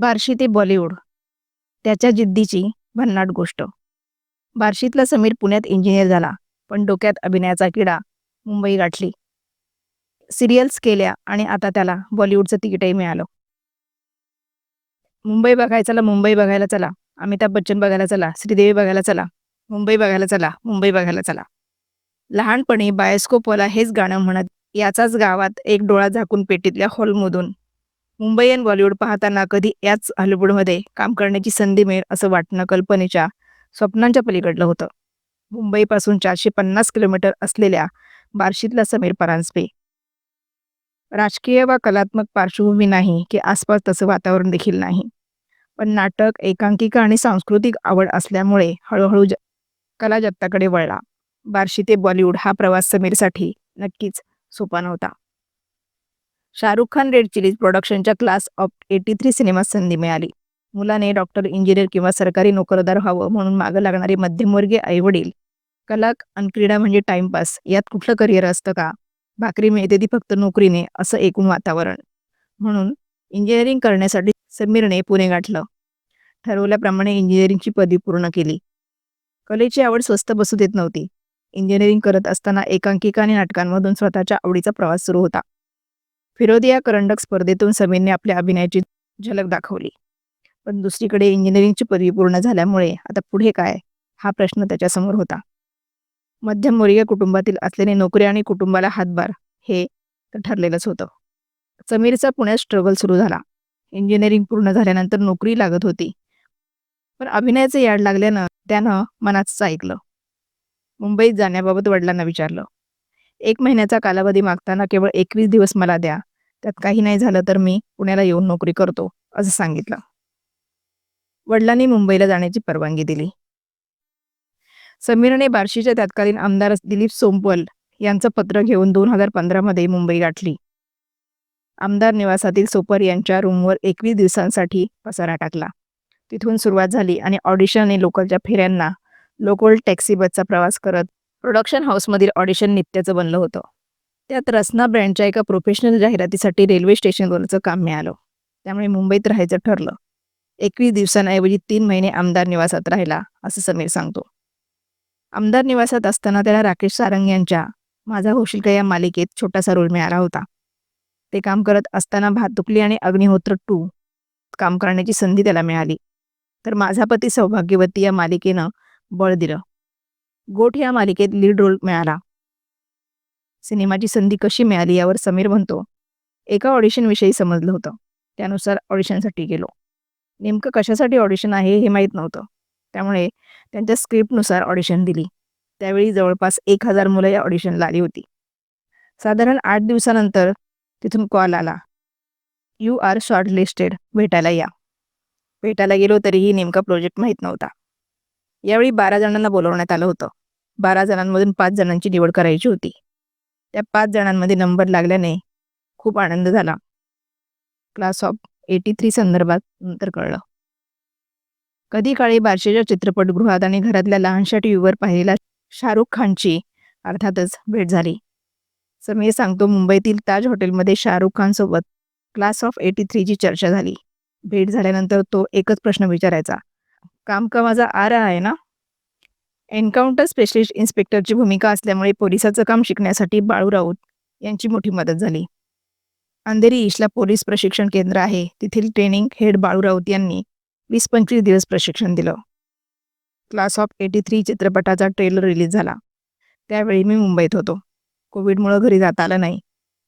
बार्शी ते बॉलिवूड. त्याच्या जिद्दीची भन्नाट गोष्ट. बार्शीतला समीर पुण्यात इंजिनियर झाला पण डोक्यात अभिनयाचा किडा मुंबई गाठली. सिरियल्स केल्या आणि आता त्याला बॉलिवूडचं तिकीटही मिळालं. मुंबई बघायला चला मुंबई बघायला चला. अमिताभ बच्चन बघायला चला श्रीदेवी बघायला चला. मुंबई बघायला चला मुंबई बघायला चला. लहानपणी बायोस्कोपवाला हेच गाणं म्हणत याचाच गावात एक डोळा झाकून पेटीतल्या हॉलमधून मुंबई आणि बॉलिवूड पाहताना कधी याच हॉलिवूडमध्ये काम करण्याची संधी मिळेल असं वाटणं कल्पनेच्या स्वप्नांच्या पलीकडलं होतं. मुंबईपासून चारशे पन्नास किलोमीटर असलेल्या बार्शीतला समीर परांजपे. राजकीय वा कलात्मक पार्श्वभूमी नाही की आसपास तसं वातावरण देखील नाही. पण नाटक एकांकिका आणि सांस्कृतिक आवड असल्यामुळे हळूहळू ज कला जगताकडे वळला. बार्शी ते बॉलिवूड हा प्रवास समीरसाठी नक्कीच सोपा नव्हता. शाहरुख खान रेड चिलीज प्रोडक्शनच्या क्लास ऑफ एटी थ्री सिनेमात संधी मिळाली. मुलाने डॉक्टर इंजिनियर किंवा सरकारी नोकरदार व्हावं म्हणून मागं लागणारे मध्यमवर्गीय आईवडील कलाक आणि क्रीडा म्हणजे टाइमपास यात कुठलं करिअर असतं का? भाकरी मिळते ती फक्त नोकरीने असं एकूण वातावरण. म्हणून इंजिनिअरिंग करण्यासाठी समीरने पुणे गाठलं. ठरवल्याप्रमाणे इंजिनिअरिंगची पदवी पूर्ण केली. कलेची आवड स्वस्त बसू देत नव्हती. इंजिनिअरिंग करत असताना एकांकिका आणि नाटकांमधून स्वतःच्या आवडीचा प्रवास सुरू होता. फिरोदिया करंडक स्पर्धेतून समीरने आपल्या अभिनयाची झलक दाखवली. पण दुसरीकडे इंजिनिअरिंगची पदवी पूर्ण झाल्यामुळे आता पुढे काय हा प्रश्न त्याच्यासमोर होता. मध्यमवर्गीय कुटुंबातील असलेले नोकरी आणि कुटुंबाला हातभार हे तर ठरलेलंच होतं. समीरचा पुण्यात स्ट्रगल सुरू झाला. इंजिनिअरिंग पूर्ण झाल्यानंतर नोकरी लागत होती. पण अभिनयाचं याड लागल्यानं त्यानं मनाचं ऐकलं. मुंबईत जाण्याबाबत वडिलांना विचारलं. एक महिन्याचा कालावधी मागताना केवळ एकवीस दिवस मला द्या. त्यात काही नाही झालं तर मी पुण्याला येऊन नोकरी करतो असं सांगितलं. वडिलांनी मुंबईला जाण्याची परवानगी दिली. समीरने बार्शीच्या तत्कालीन आमदार दिलीप सोमपल यांचं पत्र घेऊन दोन हजार पंधरामध्ये मुंबई गाठली. आमदार निवासातील सोपर यांच्या रूमवर एकवीस दिवसांसाठी पसारा टाकला. तिथून सुरुवात झाली आणि ऑडिशन आणि लोकलच्या फेऱ्यांना लोकल टॅक्सी बसचा प्रवास करत प्रोडक्शन हाऊसमधील ऑडिशन नित्याचं बनलं होतं. त्यात रसना ब्रँडच्या एका प्रोफेशनल जाहिरातीसाठी रेल्वे स्टेशनवरचं काम मिळालं. त्यामुळे मुंबईत राहायचं ठरलं. एकवीस दिवसांऐवजी तीन महिने आमदार निवासात राहिला असं समीर सांगतो. आमदार निवासात असताना त्याला राकेश सारंग यांच्या माझा होशील का या मालिकेत छोटासा रोल मिळाला होता. ते काम करत असताना भातुकली आणि अग्निहोत्र टू काम करण्याची संधी त्याला मिळाली. तर माझा पती सौभाग्यवती या मालिकेनं बळ दिलं. गोठ या मालिकेत लीड रोल मिळाला. सिनेमाची संधी कशी मिळाली यावर समीर म्हणतो. एका ऑडिशनविषयी समजलं होतं. त्यानुसार ऑडिशनसाठी गेलो. नेमकं कशासाठी ऑडिशन आहे हे माहीत नव्हतं. त्यामुळे त्यांच्या स्क्रिप्टनुसार ऑडिशन दिली. त्यावेळी जवळपास एक हजार मुलं या ऑडिशनला आली होती. साधारण आठ दिवसानंतर तिथून कॉल आला. यू आर शॉर्ट लिस्टेड भेटायला या. भेटायला गेलो तरीही नेमका प्रोजेक्ट माहीत नव्हता. यावेळी बारा जणांना बोलवण्यात आलं होतं. बारा जणांमधून पाच जणांची निवड करायची होती. त्या पाच जणांमध्ये नंबर लागल्याने खूप आनंद झाला. क्लास ऑफ एटी थ्री संदर्भात नंतर कळलं. कधी काळी बारशेच्या चित्रपटगृहात आणि घरातल्या लहानशा टी व्हीवर पाहिलेल्या शाहरुख खानची अर्थातच भेट झाली. समीर सांगतो मुंबईतील ताज हॉटेलमध्ये शाहरुख खानसोबत क्लास ऑफ एटी थ्रीची चर्चा झाली. भेट झाल्यानंतर तो एकच प्रश्न विचारायचा. काम का माझा आर आहे ना? एन्काउंटर स्पेशलिस्ट इन्स्पेक्टरची भूमिका असल्यामुळे पोलिसाचं काम शिकण्यासाठी बाळू राऊत यांची मोठी मदत झाली. अंधेरी ईशला पोलीस प्रशिक्षण केंद्र आहे. तेथील ट्रेनिंग हेड बाळू राऊत यांनी वीस पंचवीस दिवस प्रशिक्षण दिलं. क्लास ऑफ एटी थ्री चित्रपटाचा ट्रेलर रिलीज झाला. त्यावेळी मी मुंबईत होतो. कोविडमुळं घरी जाता आलं नाही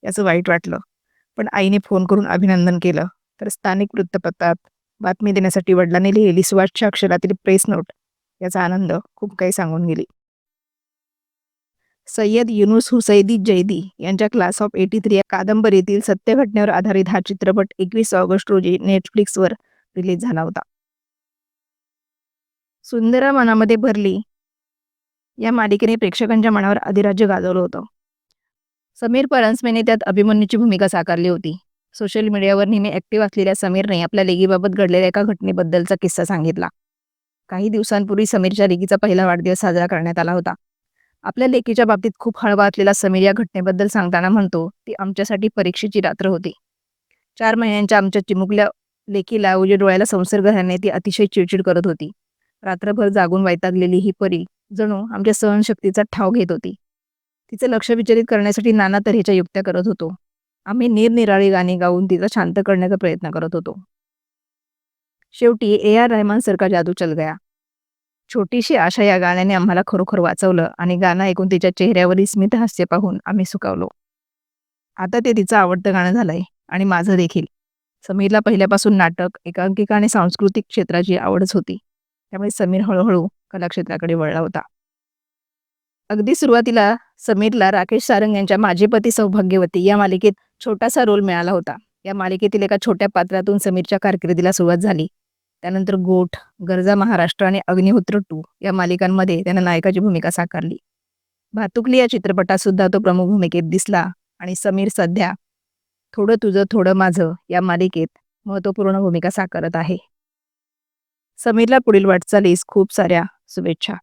याचं वाईट वाटलं. पण आईने फोन करून अभिनंदन केलं. तर स्थानिक वृत्तपत्रात बातमी देण्यासाठी वडिलांनी लिहिलेली सुवाच्य अक्षरातील प्रेस नोट याचा आनंद खूप काही सांगून गेली. सय्यद युनुस हुसैदी जैदी यांच्या क्लास ऑफ एटी थ्री या कादंबरीतील सत्य घटनेवर आधारित हा चित्रपट एकवीस ऑगस्ट रोजी नेटफ्लिक्सवर रिलीज झाला होता. सुंदर मनामध्ये भरली या मालिकेने प्रेक्षकांच्या मनावर अधिराज्य गाजवलं होतं. समीर परांजपेने त्यात अभिमन्यूची भूमिका साकारली होती. सोशल मीडियावर नेहमी ॲक्टिव्ह असलेल्या समीरने आपल्या लेगीबाबत घडलेल्या एका घटनेबद्दलचा किस्सा सांगितला. काही दिवसांपूर्वी समीरच्या लेकीचा पहिला वाढदिवस साजरा करण्यात आला होता. आपल्या लेकीच्या बाबतीत खूप हळवा असलेला समीर या घटनेबद्दल सांगताना म्हणतो ती आमच्यासाठी परीक्षेची रात्र होती. चार महिन्यांच्या आमच्या चिमुकल्या लेकीला उजे डोळ्याला संसर्ग झाल्याने ती अतिशय चिडचिड करत होती. रात्रभर जागून वैतागलेली ही परी जणू आमच्या सहनशक्तीचा ठाव घेत होती. तिचं लक्ष विचलित करण्यासाठी नाना तऱ्हेच्या युक्त्या करत होतो. आम्ही निरनिराळी गाणी गाऊन तिचा शांत करण्याचा प्रयत्न करत होतो. शेवटी ए आर रहमानसारखा जादू चल गया. छोटीशी आशा या गाण्याने आम्हाला खरोखर वाचवलं आणि गाणं ऐकून तिच्या चेहऱ्यावरील स्मित हास्य पाहून आम्ही सुकावलो आता ते तिचं आवडतं गाणं झालंय आणि माझं देखील. समीरला पहिल्यापासून नाटक एकांकिका आणि सांस्कृतिक क्षेत्राची आवडच होती. त्यामुळे समीर हळूहळू कलाक्षेत्राकडे वळला होता. अगदी सुरुवातीला समीरला राकेश सारंग यांच्या माझे पती सौभाग्यवती या मालिकेत छोटासा रोल मिळाला होता. या मालिकेतील एका छोट्या पात्रातून समीरच्या कारकिर्दीला सुरुवात झाली. त्यानंतर गोठ गरजा महाराष्ट्र आणि अग्निहोत्र टू या मालिकांमध्ये त्यानं नायकाची भूमिका साकारली. भातुकली या चित्रपटात सुद्धा तो प्रमुख भूमिकेत दिसला आणि समीर सध्या थोडं तुझं थोडं माझं या मालिकेत महत्त्वपूर्ण भूमिका साकारत आहे. समीरला पुढील वाटचालीस खूप साऱ्या शुभेच्छा.